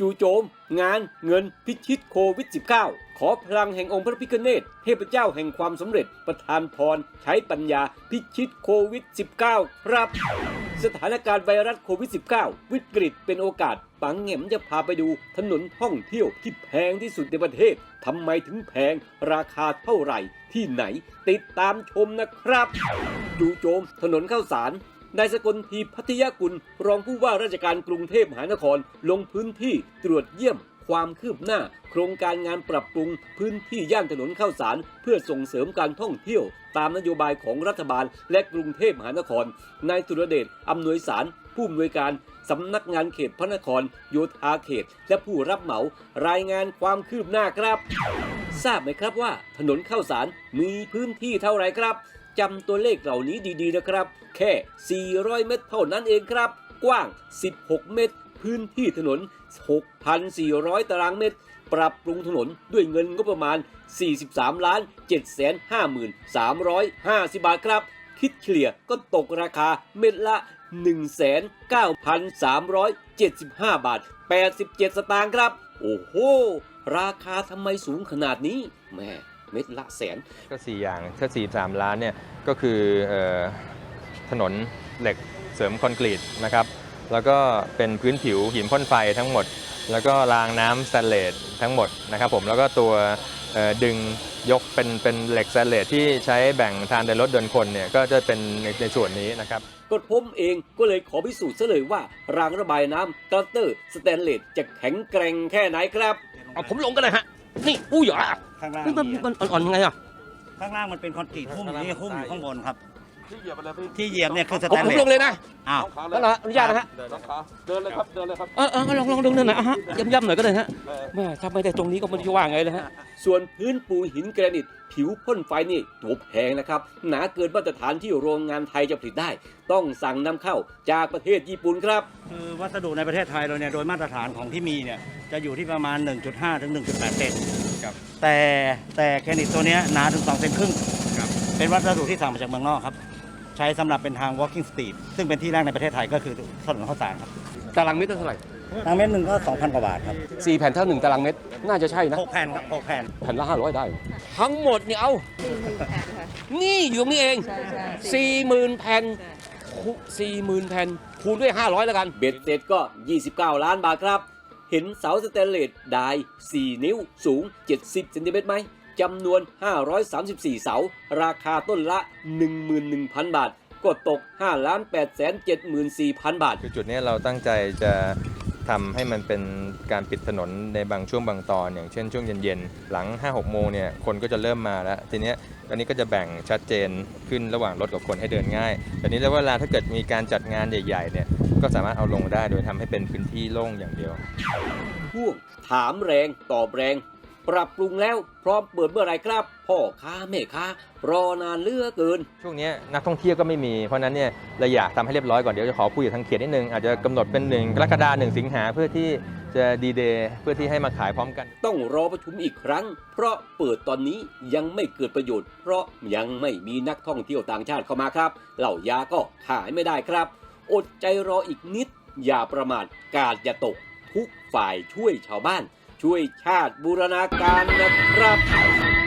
จู่โจม งานเงินพิชิตโควิด -19 ขอพลังแห่งองค์พระพิฆเนศเทพเจ้าแห่งความสำเร็จประทานพรใช้ปัญญาพิชิตโควิด -19 ครับ สถานการณ์ไวรัสโควิด -19 วิกฤตเป็นโอกาสปังเหง่มจะพาไปดูถนนท่องเที่ยวที่แพงที่สุดในประเทศทำไมถึงแพงราคาเท่าไหร่ที่ไหน ติดตามชมนะครับจู่โจมถนนข้าวสาร นายสกลทีพัทยกุล รองผู้ว่าราชการกรุงเทพมหานคร ลงพื้นที่ตรวจเยี่ยมความคืบหน้า โครงการงานปรับปรุง พื้นที่ย่านถนนข้าวสาร เพื่อส่งเสริมการท่องเที่ยว ตามนโยบายของรัฐบาล และกรุงเทพมหานคร นายสุรเดชอำนวยสารผู้อำนวยการสำนักงานเขตพระนคร โยธาเขต และผู้รับเหมารายงานความคืบหน้าครับ ทราบไหมครับว่าถนนข้าวสารมีพื้นที่เท่าไหรครับ จำตัวเลขเหล่านี้ดีๆนะครับ แค่ 400 เมตรเท่านั้นเองครับ กว้าง 16 เมตร พื้นที่ถนน 6,400 ตารางเมตร ปรับปรุงถนนด้วยเงินงบประมาณ 43 ล้าน 7 5 3 5 0 บาทครับคิดเฉลี่ยก็ตกราคาเม็ดละ 19,375 บาท 87 สตางค์ครับ โอ้โห ราคาทำไมสูงขนาดนี้แม่ เม็ดละแสน ก็ 4 อย่างถ้า43 ล้านเนี่ยก็คือเออถนนเหล็กเสริมคอนกรีตนะครับ แล้วก็เป็นพื้นผิวหินพ่นไฟทั้งหมด แล้วก็รางน้ำสแตนเลสทั้งหมดนะครับผมแล้วก็ตัวเอ่อดึงยกเป็นเป็นเหล็กสแตนเลสที่ใช้แบ่งทางเดินรถเดินคนเนี่ยก็จะเป็นในในส่วนนี้นะครับก็ผมเองก็เลยขอพิสูจน์ซะเลยว่ารางระบายน้ำกระเตอร์สแตนเลสจะแข็งแกร่งแค่ไหนครับ เอาผมลงกันเลยฮะ นี่อู้หยา ข้างล่างนี่มันมีมันอ่อนๆยังไงอะข้างล่างมันเป็นคอนกรีตหุ้มอยู่นี่หุ้มอยู่ข้างบนครับ ที่เหยียบอะไรพี่ที่เหยียบเนี่ยคือสผมแตนผมเลลสงเลยนะอ้าวน้องขาแล้วเหรออนุญาตนะฮะน้องขาเดินเลยครับ เดินเลยครับเออเออลองลองดูหน่อยอะฮะย่ำๆหน่อยก็ได้ฮะแม่ถ้าไม่ได้ตรงนี้ก็ไม่รู้จะว่าไงเลยฮะ ส่วนพื้นปูหินแกรนิต ผิวพ่นไฟนี่ตัวแพงนะครับ หนาเกินมาตรฐานที่โรงงานไทยจะผลิตได้ ต้องสั่งนำเข้าจากประเทศญี่ปุ่นครับ คือวัสดุในประเทศไทยเราเนี่ยโดยมาตรฐานของที่มีเนี่ยจะอยู่ที่ประมาณ 1.5 ถึง 1.8เซน ครับ แต่แต่แกรนิตตัวเนี้ยหนาถึง2เซนครึ่งเป็นวัสดุที่สั่งมาจากเมืองนอกครับ ใช้สำหรับเป็นทาง walking street ซึ่งเป็นที่แรกในประเทศไทยก็คือถนนข้าวสารครับตารางเมตรเท่าไหร่ทางเม็ดหนึ่งก็ 2,000 กว่าบาทครับสี่แผ่นเท่าหนึ่งตารางเมตร น่าจะใช่นะ6แผ่นครับ6แผ่น แผ่นละห้าร้อยได้ ทั้งหมดเนี่ยเอานี่อยู่ตรงนี้เองใช่ใช่ สี่หมื่นแผ่นสี่หมื่นแผ่นคูณด้วยห้าร้อยแล้วกัน เบ็ดเสร็จก็ 29 ล้านบาทครับ เห็นเสาสแตนเลสไดาย 4 นิ้วสูง 70เซนติเมตรไหมจำนวน 534 เสา ราคาต้นละ 11,000 บาท ก็ตก5ล้าน8 7 4 0 0 0 บาท คือจุดนี้เราตั้งใจจะทำให้มันเป็นการปิดถนนในบางช่วงบางตอน อย่างเช่นช่วงเย็นๆ หลัง 5-6 โมงเนี่ย คนก็จะเริ่มมาแล้ว ทีเนี้ยอันนี้ก็จะแบ่งชัดเจนขึ้นระหว่างรถกับคนให้เดินง่ายแต่นี้แล้วเวลาถ้าเกิดมีการจัดงานใหญ่ๆเนี่ย ก็สามารถเอาลงได้โดยทำให้เป็นพื้นที่โล่งอย่างเดียวพ่วงถามแรงตอบแรง ปรับปรุงแล้วพร้อมเปิดเมื่อไหรครับ พ่อค้าแม่ค้ารอนานเหลือกเกิน ช่วงเนี้ยนักท่องเที่ยวก็ไม่มี เพราะฉะนั้นเนี่ยเราอยากทำให้เรียบร้อยก่อนเดี๋ยวจะขอคุยกับทางเขตนิดนึง อาจจะกำหนดเป็นหนึ่งกรกฎาหนึ่งสิงหาเพื่อที่จะดีเดย์เพื่อที่ให้มาขายพร้อมกัน ต้องรอประชุมอีกครั้ง เพราะเปิดตอนนี้ยังไม่เกิดประโยชน์ เพราะยังไม่มีนักท่องเที่ยวต่างชาติเข้ามาครับเหล่ายาก็ขายไม่ได้ครับ อดใจรออีกนิด อย่าประมาทกาดอย่าตก ทุกฝ่ายช่วยชาวบ้าน ช่วยชาติบูรณาการนะครับ